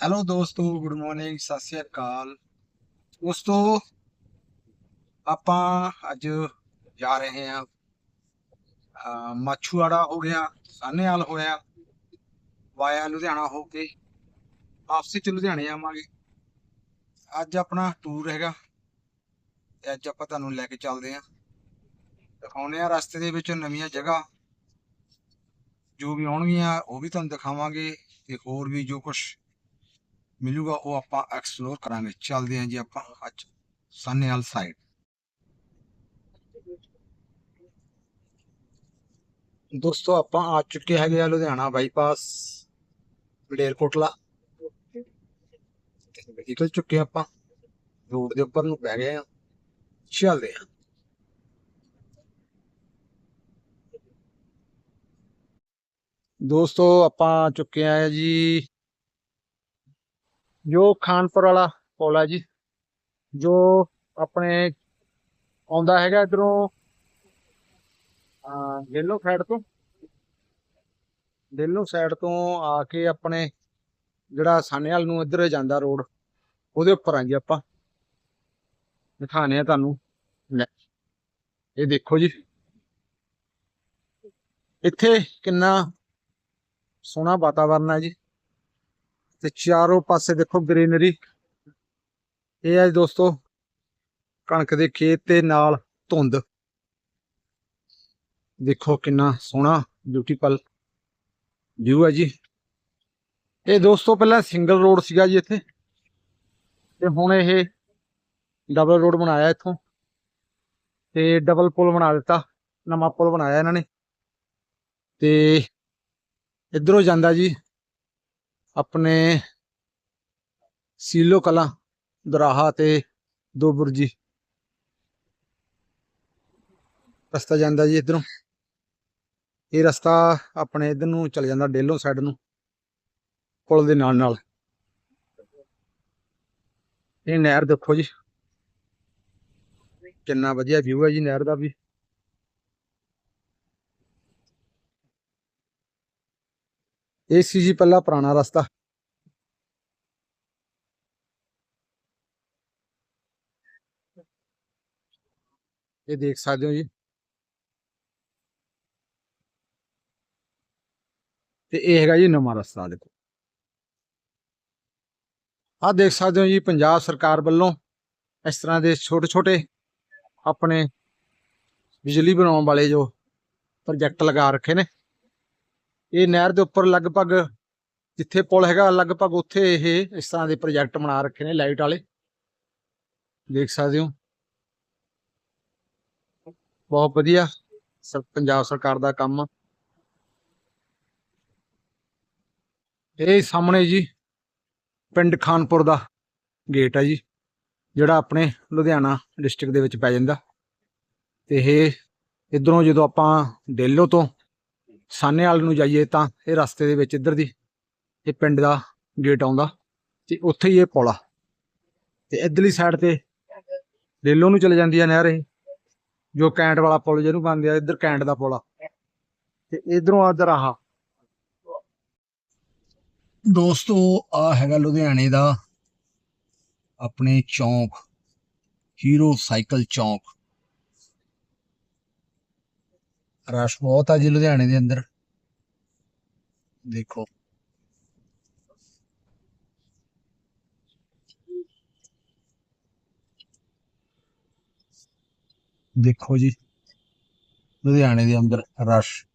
Hello ਦੋਸਤੋ, good morning, Sat Sri ਅਕਾਲ। ਦੋਸਤੋ, ਆਪਾਂ ਅੱਜ ਜਾ ਰਹੇ ਹਾਂ ਮਾਛੂਆੜਾ ਹੋ ਗਿਆ ਸਾਨੇਵਾਲ ਹੋਇਆ ਵਾਇਆ ਲੁਧਿਆਣਾ ਹੋ ਕੇ, ਵਾਪਸੀ ਚ ਲੁਧਿਆਣੇ ਆਵਾਂਗੇ। ਅੱਜ ਆਪਣਾ ਟੂਰ ਹੈਗਾ ਤੇ ਅੱਜ ਆਪਾਂ ਤੁਹਾਨੂੰ ਲੈ ਕੇ ਚੱਲਦੇ ਹਾਂ। ਦਿਖਾਉਣੇ ਆ ਰਸਤੇ ਦੇ ਵਿੱਚ ਨਵੀਆਂ ਜਗ੍ਹਾ, ਜੋ ਵੀ ਆਉਣਗੀਆਂ ਉਹ ਵੀ ਤੁਹਾਨੂੰ ਦਿਖਾਵਾਂਗੇ ਤੇ ਹੋਰ ਵੀ ਜੋ ਕੁਝ ਮਿਲੂਗਾ, ਉਹ ਆਪਾਂ ਐਕਸਪਲੋਰ ਕਰਾਂਗੇ। ਚੱਲਦੇ ਹਾਂ ਜੀ ਆਪਾਂ ਅੱਜ ਸਾਨੇਵਾਲ ਸਾਈਡ ਦੋਸਤੋ, ਆਪਾਂ ਆ ਚੁੱਕੇ ਹੈਗੇ ਆ ਲੁਧਿਆਣਾ ਬਾਈਪਾਸ ਬਡੇਰਕੋਟਲਾ ਨਿਕਲ ਚੁੱਕੇ ਹਾਂ ਆਪਾਂ। ਰੋਡ ਦੇ ਉੱਪਰ ਨੂੰ ਪੈ ਗਏ ਆ ਚੱਲਦੇ ਆ ਦੋਸਤੋ, ਆਪਾਂ ਆ ਚੁੱਕੇ ਆ ਜੀ ਜੋ ਖਾਨਪੁਰ ਵਾਲਾ ਪੁਲ ਹੈ ਜੀ, ਜੋ ਆਪਣੇ ਆਉਂਦਾ ਹੈਗਾ ਇਧਰੋਂ ਡੇਲੋ ਸਾਈਡ ਤੋਂ। ਡੇਲੋ ਸਾਈਡ ਤੋਂ ਆ ਕੇ ਆਪਣੇ ਜਿਹੜਾ ਸਾਨੇਵਾਲ ਨੂੰ ਇੱਧਰ ਜਾਂਦਾ ਰੋਡ ਉਹਦੇ ਉੱਪਰ ਆ ਜੀ ਆਪਾਂ। ਦਿਖਾਣੇ ਆ ਤੁਹਾਨੂੰ। ਇਹ ਦੇਖੋ ਜੀ। ਇੱਥੇ ਕਿੰਨਾ ਸੋਹਣਾ ਵਾਤਾਵਰਨ ਹੈ ਜੀ। ਤੇ ਚਾਰੋਂ ਪਾਸੇ ਦੇਖੋ ਗ੍ਰੀਨਰੀ। ਇਹ ਹੈ ਜੀ ਦੋਸਤੋ, ਕਣਕ ਦੇ ਖੇਤ ਤੇ ਨਾਲ ਧੁੰਦ। ਦੇਖੋ ਕਿੰਨਾ ਸੋਹਣਾ ਬਿਊਟੀਫੁਲ ਵਿਊ ਹੈ ਜੀ। ਇਹ ਦੋਸਤੋ ਪਹਿਲਾਂ ਸਿੰਗਲ ਰੋਡ ਸੀਗਾ ਜੀ ਇੱਥੇ। ਤੇ ਹੁਣ ਇਹ ਡਬਲ ਰੋਡ ਬਣਾਇਆ ਇੱਥੋਂ। ਤੇ ਡਬਲ ਪੁਲ ਬਣਾ ਦਿੱਤਾ, ਨਵਾਂ ਪੁਲ ਬਣਾਇਆ ਇਹਨਾਂ ਨੇ। ਤੇ ਇਧਰੋਂ ਜਾਂਦਾ ਜੀ ਆਪਣੇ ਸੀਲੋ ਕਲਾਂ ਦਰਾਹਾ ਤੇ ਦੋ ਬੁਰਜੀ ਰਸਤਾ ਜਾਂਦਾ ਜੀ ਇਧਰੋਂ। ਇਹ ਰਸਤਾ ਆਪਣੇ ਇਧਰ ਨੂੰ ਚਲ ਜਾਂਦਾ ਡੇਲੋਂ ਸਾਈਡ ਨੂੰ, ਪੁਲ ਦੇ ਨਾਲ ਨਾਲ। ਇਹ ਨਹਿਰ ਦੇਖੋ ਜੀ। ਕਿੰਨਾ ਵਧੀਆ ਵਿਊ ਹੈ ਜੀ ਨਹਿਰ ਦਾ ਵੀ। ਇਹ ਸੀ ਜੀ ਪਹਿਲਾ ਪੁਰਾਣਾ ਰਸਤਾ। ਇਹ ਦੇਖ ਸਕਦੇ ਹੋ ਜੀ। ਤੇ ਇਹ ਹੈਗਾ ਜੀ ਨਵਾਂ ਰਸਤਾ ਦੇਖੋ। ਆਹ ਦੇਖ ਸਕਦੇ ਹੋ ਜੀ ਪੰਜਾਬ ਸਰਕਾਰ ਵੱਲੋਂ ਇਸ ਤਰ੍ਹਾਂ ਦੇ ਛੋਟੇ ਛੋਟੇ ਆਪਣੇ ਬਿਜਲੀ ਬਣਾਉਣ ਵਾਲੇ ਜੋ ਪ੍ਰੋਜੈਕਟ ਲਗਾ ਰੱਖੇ ਨੇ। ਇਹ ਨਹਿਰ ਦੇ ਉੱਪਰ ਲਗਭਗ ਜਿੱਥੇ ਪੁਲ ਹੈਗਾ, ਲਗਭਗ ਉੱਥੇ ਇਹ ਇਸ ਤਰ੍ਹਾਂ ਦੇ ਪ੍ਰੋਜੈਕਟ ਬਣਾ ਰੱਖੇ ਨੇ ਲਾਈਟ ਵਾਲੇ। ਦੇਖ ਸਕਦੇ ਹੋ। ਬਹੁਤ ਵਧੀਆ ਸਰ, ਪੰਜਾਬ ਸਰਕਾਰ ਦਾ ਕੰਮ। ਇਹ ਸਾਹਮਣੇ ਜੀ ਪਿੰਡ ਖਾਨਪੁਰ ਦਾ ਗੇਟ ਹੈ ਜੀ, ਜਿਹੜਾ ਆਪਣੇ ਲੁਧਿਆਣਾ ਡਿਸਟ੍ਰਿਕਟ ਦੇ ਵਿੱਚ ਪੈ ਜਾਂਦਾ। ਤੇ ਇਹ ਇਧਰੋਂ ਜਦੋਂ ਆਪਾਂ ਡੇਲੋ ਤੋਂ ਸਾਨੇਵਾਲ ਨੂੰ ਜਾਈਏ ਤਾਂ ਇਹ ਰਸਤੇ ਦੇ ਵਿੱਚ ਇੱਧਰ ਦੀ, ਇਹ ਪਿੰਡ ਦਾ ਗੇਟ ਆਉਂਦਾ ਤੇ ਉੱਥੇ ਹੀ ਇਹ ਪੁਲ। ਤੇ ਇਧਰਲੀ ਸਾਈਡ ਤੇ ਡੇਲੋ ਨੂੰ ਚਲੇ ਜਾਂਦੀ ਆ ਨਹਿਰ ਇਹ, ਜੋ ਕੈਂਟ ਵਾਲਾ ਪੁਲ ਜਿਹਨੂੰ ਬੰਦੇ ਆ, ਇੱਧਰ ਕੈਂਟ ਦਾ ਪੁਲ। ਆ ਤੇ ਇਧਰੋਂ ਆਦਰ ਆਹ ਦੋਸਤੋ, ਆ ਹੈਗਾ ਲੁਧਿਆਣੇ ਦਾ ਆਪਣੇ ਚੌਂਕ ਹੀਰੋ ਸਾਈਕਲ ਚੌਂਕ। ਰਸ਼ ਬਹੁਤ ਆ ਜੀ ਲੁਧਿਆਣੇ ਦੇ ਅੰਦਰ। ਦੇਖੋ। ਦੇਖੋ ਜੀ, ਲੁਧਿਆਣੇ ਦੇ ਅੰਦਰ ਰਸ਼।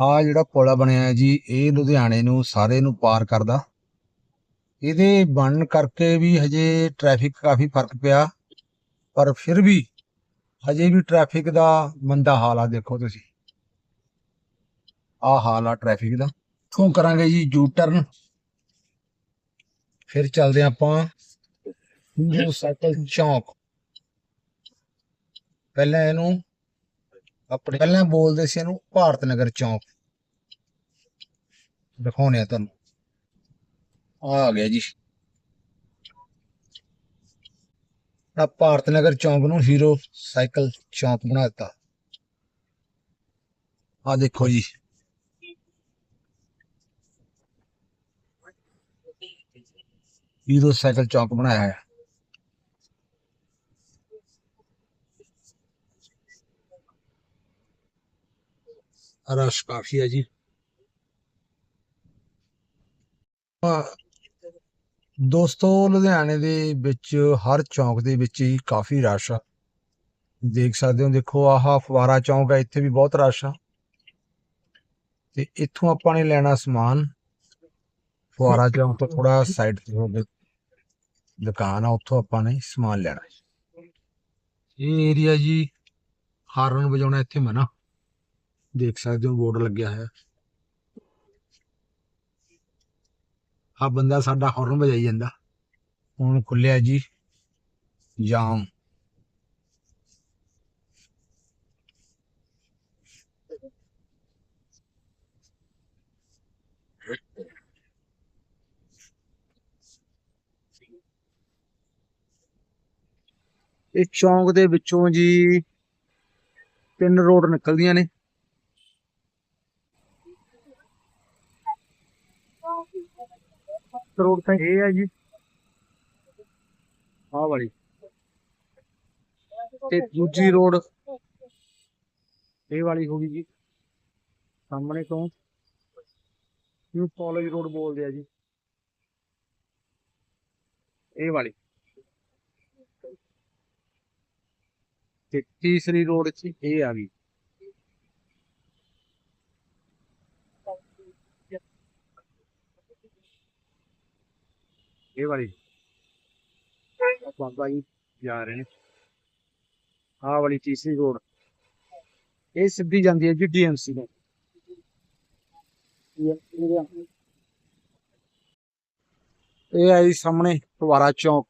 ਆ ਜਿਹੜਾ ਪੁਲ ਬਣਿਆ ਹੈ ਜੀ, ਇਹ ਲੁਧਿਆਣੇ ਨੂੰ ਸਾਰੇ ਨੂੰ ਪਾਰ ਕਰਦਾ। ਇਹਦੇ ਬਣਨ ਕਰਕੇ ਵੀ ਹਜੇ ਟ੍ਰੈਫਿਕ ਕਾਫੀ ਫ਼ਰਕ ਪਿਆ। ਪਰ ਫਿਰ ਵੀ ਹਜੇ ਵੀ ਟ੍ਰੈਫਿਕ ਦਾ ਮੰਦਾ ਹਾਲ ਆ, ਦੇਖੋ ਤੁਸੀਂ। ਆ ਹਾਲ ਆ ਟ੍ਰੈਫਿਕ ਦਾ। ਇਥੋਂ ਕਰਾਂਗੇ ਜੀ ਯੂ ਟਰਨ ਫਿਰ ਚੱਲਦੇ ਆਪਾਂ ਹੀਰੋ ਸਾਈਕਲ ਚੌਂਕ। ਪਹਿਲਾਂ ਇਹਨੂੰ ਆਪਣੇ ਪਹਿਲਾਂ ਬੋਲਦੇ ਸੀ ਇਹਨੂੰ ਭਾਰਤ ਨਗਰ ਚੌਂਕ। ਦਿਖਾਉਣੇ ਆ ਤੁਹਾਨੂੰ। ਆ ਗਿਆ ਜੀ। अपना भारत नगर चौंक न हीरो सैकल चौंक बना दिता आ जी हीरो सैकल चौंक बनाया है रश काफ़ी है जी ਦੋਸਤੋ, ਲੁਧਿਆਣੇ ਦੇ ਵਿੱਚ ਹਰ ਚੌਂਕ ਦੇ ਵਿੱਚ ਹੀ ਕਾਫੀ ਰਸ਼ ਆ। ਦੇਖ ਸਕਦੇ ਹੋ, ਦੇਖੋ ਆਹ ਫਵਾਰਾ ਚੌਂਕ ਹੈ ਇੱਥੇ ਵੀ ਬਹੁਤ ਰਸ਼ ਆ। ਤੇ ਇੱਥੋਂ ਆਪਾਂ ਨੇ ਲੈਣਾ ਸਮਾਨ। ਫੁਆਰਾ ਚੌਂਕ ਤੋਂ ਥੋੜਾ ਸਾਈਡ ਤੇ ਹੋ ਕੇ ਦੁਕਾਨ ਆ, ਉੱਥੋਂ ਆਪਾਂ ਨੇ ਸਮਾਨ ਲੈਣਾ। ਇਹ ਏਰੀਆ ਜੀ ਹਾਰਨ ਵਜਾਉਣਾ ਇੱਥੇ ਮਨਾ। ਦੇਖ ਸਕਦੇ ਹੋ, ਬੋਰਡ ਲੱਗਿਆ ਹੋਇਆ। ਆ ਬੰਦਾ ਸਾਡਾ ਹਾਰਨ ਵਜਾਈ ਜਾਂਦਾ। ਹੁਣ ਖੁੱਲਿਆ ਜੀ ਜਾਮ। ਇਹ ਚੌਂਕ ਦੇ ਵਿੱਚੋਂ ਜੀ ਤਿੰਨ ਰੋਡ ਨਿਕਲਦੀਆਂ ਨੇ। ਰੋਡ ਤਾਂ ਇਹ ਹੈ ਜੀ। ਆਹ ਵਾਲੀ। ਤੇ ਦੂਜੀ ਰੋਡ। ਇਹ ਵਾਲੀ ਹੋ ਗਈ ਜੀ। ਸਾਹਮਣੇ ਤੋਂ। ਨਿਊ ਕਾਲਜ ਰੋਡ ਬੋਲਦੇ ਆ ਜੀ। ਇਹ ਵਾਲੀ। ਤੇ ਤੀਸਰੀ ਰੋਡ 'ਚ ਇਹ ਆ ਗਈ। ਇਹ ਵਾਲੀ। ਆਹ ਬਾਬਾ ਜਾ ਰਹੇ ਨੇ। ਆਹ ਵਾਲੀ ਤੀਸਰੀ ਰੋਡ ਇਹ ਸਿੱਧੀ ਜਾਂਦੀ ਹੈ ਜੀ ਡੀਐਮਸੀ ਨੂੰ ਇਹ ਆਈ ਸਾਹਮਣੇ ਫਵਾਰਾ ਚੌਂਕ।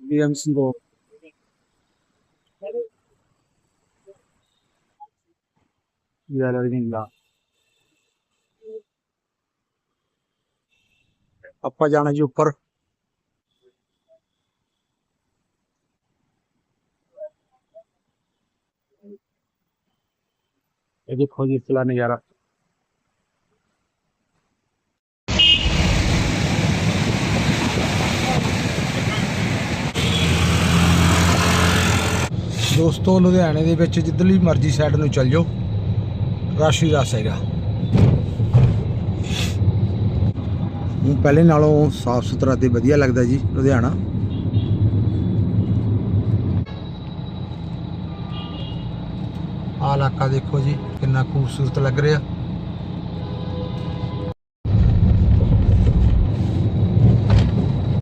ਡੀਐਮਸੀ ਰੋਡ ਗੈਲਰੀ ਦਾ ਆਪਾਂ ਜਾਣਾ ਜੀ ਉੱਪਰ। ਇਹ ਦੇਖੋ ਜੀ ਇਤਲਾ ਨਜ਼ਾਰਾ। ਦੋਸਤੋ ਲੁਧਿਆਣੇ ਦੇ ਵਿੱਚ ਜਿੱਧਰਲੀ ਮਰਜ਼ੀ ਸਾਈਡ ਨੂੰ ਚੱਲ ਜਾਓ। ਰਸ਼ ਹੀ ਰਸ਼ ਹੈਗਾ। ਪਹਿਲੇ ਨਾਲੋਂ ਸਾਫ਼ ਸੁਥਰਾ ਤੇ ਵਧੀਆ ਲੱਗਦਾ ਜੀ, ਲੁਧਿਆਣਾ। ਆਹ ਇਲਾਕਾ ਦੇਖੋ ਜੀ, ਕਿੰਨਾ ਖੂਬਸੂਰਤ ਲੱਗ ਰਿਹਾ।